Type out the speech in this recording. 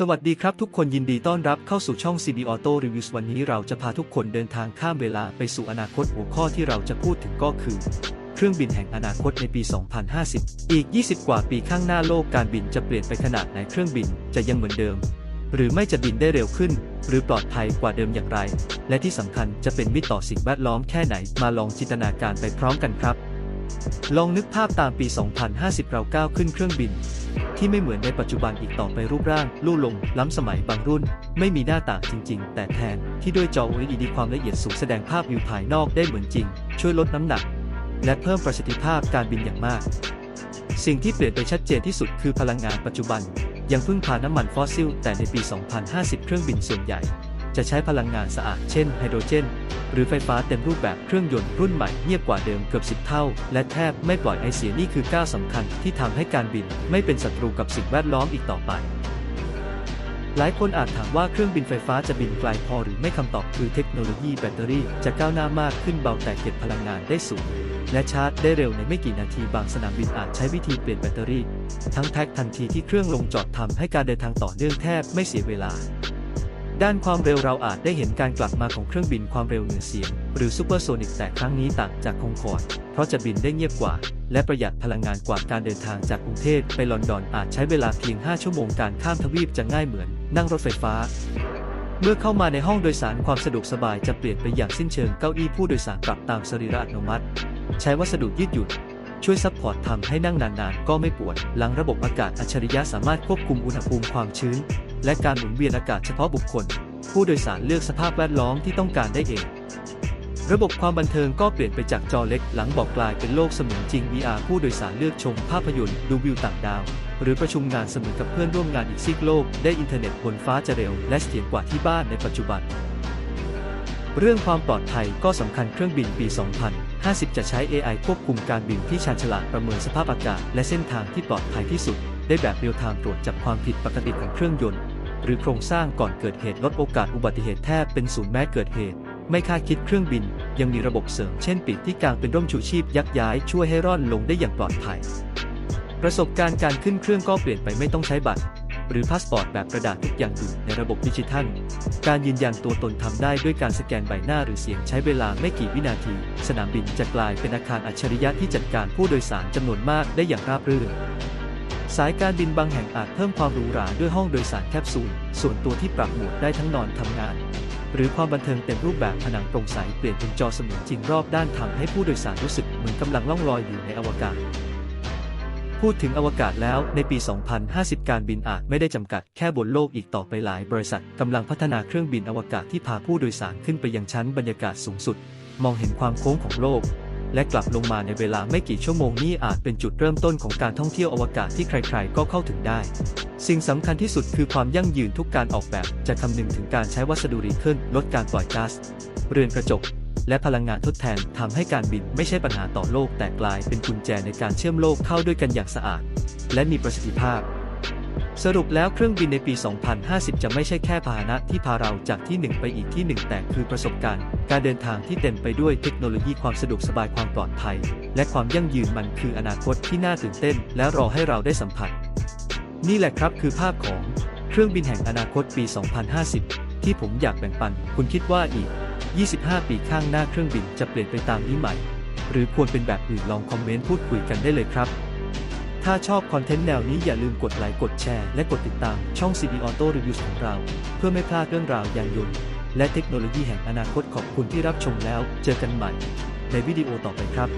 สวัสดีครับทุกคนยินดีต้อนรับเข้าสู่ช่อง CB Auto Reviews วันนี้เราจะพาทุกคนเดินทางข้ามเวลาไปสู่อนาคตหัวข้อที่เราจะพูดถึงก็คือ เครื่องบินแห่งอนาคตในปี 2050 อีก 20 กว่าปีข้างหน้าโลกการบินจะเปลี่ยนไปขนาดไหนเครื่องบินจะยังเหมือนเดิม หรือไม่จะบินได้เร็วขึ้น หรือปลอดภัยกว่าเดิมอย่างไร และที่สำคัญจะเป็นมิตรต่อสิ่งแวดล้อมแค่ไหนมาลองจินตนาการไปพร้อมกันครับ ลองนึกภาพตามปี 2050 เราก้าวขึ้นเครื่องบิน ที่ไม่เหมือนในปัจจุบันอีกต่อไปรูปร่าง ลู่ลง ล้ำสมัยบางรุ่น ไม่มีหน้าต่างจริง ๆ แต่แทนที่ด้วยจอ LED ความละเอียดสูงแสดงภาพวิวภายนอกได้เหมือนจริง ช่วยลดน้ำหนัก และเพิ่มประสิทธิภาพการบินอย่างมาก สิ่งที่เปลี่ยนไปชัดเจนที่สุดคือพลังงานปัจจุบัน ยังพึ่งพาน้ำมันฟอสซิลแต่ในปี 2050 เครื่องบินส่วนใหญ่ จะใช้พลังงานสะอาดเช่นไฮโดรเจน หรือไฟฟ้าเต็มรูปแบบเครื่องยนต์รุ่นใหม่เงียบกว่าเดิมเกือบ10 เท่า และแทบไม่ปล่อยไอเสียนี่คือก้าวสำคัญที่ทำให้การบินไม่เป็นศัตรูกับสิ่งแวดล้อมอีกต่อไปหลายคนอาจถามว่าเครื่องบินไฟฟ้าจะบินไกลพอหรือไม่คำตอบคือเทคโนโลยีแบตเตอรี่จะก้าวหน้ามากขึ้นเบาแต่เก็บพลังงานได้สูง และชาร์จได้เร็วในไม่กี่นาทีบางสนามบินอาจใช้วิธีเปลี่ยนแบตเตอรี่ ทั้งแท็กทันทีที่เครื่องลงจอดทำให้การเดินทางต่อเนื่องแทบไม่เสียเวลา ด้านความเร็วเราอาจได้เห็นการกลับมาของเครื่องบินความเร็วเหนือเสียง หรือซูเปอร์โซนิกแต่ครั้งนี้ต่างจากคงคอร์ดเพราะจะบินได้เงียบกว่า และประหยัดพลังงานกว่าการเดินทางจากกรุงเทพไปลอนดอนอาจใช้เวลาเพียง 5 ชั่วโมงการข้ามทวีปจะง่ายเหมือนนั่งรถไฟฟ้า เมื่อเข้ามาในห้องโดยสารความสะดวกสบายจะเปลี่ยนไปอย่างสิ้นเชิงเก้าอี้ผู้โดยสารปรับตามสรีระอัตโนมัติ ใช้วัสดุยืดหยุ่นช่วยซัพพอร์ตทำให้นั่งนานๆ ก็ไม่ปวด หลังระบบอากาศอัจฉริยะสามารถควบคุมอุณหภูมิความชื้น และการหมุนเวียนอากาศเฉพาะบุคคล ผู้โดยสารเลือกสภาพแวดล้อมที่ต้องการได้เอง ระบบความบันเทิงก็เปลี่ยนไปจากจอเล็กหลังบอกกลายเป็นโลกเสมือนจริง VR ผู้โดยสารเลือกชมภาพยนตร์ดูวิวต่างดาว หรือประชุมงานเสมือนกับเพื่อนร่วมงานอีกซีกโลก ได้อินเทอร์เน็ตบนฟ้าจะเร็วและเสถียรกว่าที่บ้านในปัจจุบันเรื่องความปลอดภัยก็สำคัญเครื่องบินปี 2050 จะใช้ AI ควบคุมการบินที่ชาญฉลาดประเมินสภาพอากาศ และเส้นทางที่ปลอดภัยที่สุด ได้แบบเรียลไทม์ตรวจจับความผิดปกติของเครื่องยนต์ หรือโครงสร้างก่อนเกิดเหตุลดโอกาสอุบัติเหตุแทบเป็นศูนย์แม้เกิดเหตุ ไม่คาดคิดเครื่องบิน ยังมีระบบเสริมเช่นปีกที่กางเป็นร่มชูชีพยักย้ายช่วยให้ร่อนลงได้อย่างปลอดภัย ประสบการณ์การขึ้นเครื่องก็เปลี่ยนไปไม่ต้องใช้บัตรหรือพาสปอร์ตแบบกระดาษทุกอย่างอยู่ในระบบดิจิทัล การยืนยันตัวตนทำได้ด้วยการสแกนใบหน้าหรือเสียงใช้เวลาไม่กี่วินาที สนามบินจะกลายเป็นอาคารอัจฉริยะที่จัดการผู้โดยสารจำนวนมากได้อย่างราบรื่น สายการบินบางแห่งอาจเพิ่มความหรูหราด้วยห้องโดยสารแคปซูล ส่วนตัวที่ปรับโหมดได้ทั้งนอนทำงาน หรือความบันเทิงเต็มรูปแบบผนังโปร่งใสเปลี่ยนเป็นจอเสมือนจริงรอบด้านทำให้ผู้โดยสารรู้สึกเหมือนกำลังล่องลอยอยู่ในอวกาศ พูดถึงอวกาศแล้วในปี 2050 การบินอาจไม่ได้จำกัดแค่บนโลกอีกต่อไปหลาย บริษัทกำลังพัฒนาเครื่องบินอวกาศที่พาผู้โดยสารขึ้นไปยังชั้นบรรยากาศสูงสุด มองเห็นความโค้งของโลก และกลับลงมาในเวลาไม่กี่ชั่วโมงนี้อาจเป็นจุดเริ่มต้นของการท่องเที่ยวอวกาศที่ใครๆ ก็เข้าถึงได้ สิ่งสำคัญที่สุดคือความยั่งยืนทุกการออกแบบ จะคำนึงถึงการใช้วัสดุรีเคิลลดการปล่อยก๊าซเรือนกระจก และพลังงานทดแทนทำให้การบินไม่ใช่ปัญหาต่อโลก แต่กลายเป็นกุญแจในการเชื่อมโลกเข้าด้วยกันอย่างสะอาด และมีประสิทธิภาพ สรุปแล้วเครื่องบินในปี 2050 จะไม่ใช่แค่พาหนะที่พาเราจากที่หนึ่งไปอีกที่หนึ่งแต่คือประสบการณ์ การเดินทางที่เต็มไปด้วยเทคโนโลยีความสะดวกสบายความปลอดภัย และความยั่งยืนมันคืออนาคตที่น่าตื่นเต้น และรอให้เราได้สัมผัส นี่แหละครับคือภาพของเครื่องบินแห่งอนาคตปี 2050 ที่ผมอยากแบ่งปัน คุณคิดว่าอีก 25 ปีข้างหน้าเครื่องบินจะเปลี่ยนไปตามนี้ไหม หรือควรเป็นแบบอื่นลองคอมเมนต์พูดคุยกันได้เลยครับ ถ้าชอบคอนเทนต์แนวนี้อย่าลืมกดไลค์กดแชร์และกดติดตามช่อง CD Auto Reviews ของเรา เพื่อไม่พลาดเรื่องราวยานยนต์ และเทคโนโลยีแห่งอนาคตขอบคุณที่รับชมแล้ว เจอกันใหม่ ในวิดีโอต่อไปครับ